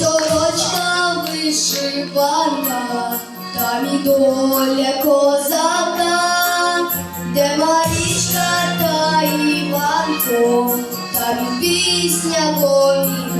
сорочка вишивана, там і доля козака, де Марічка та Іванко, там і пісня воїна.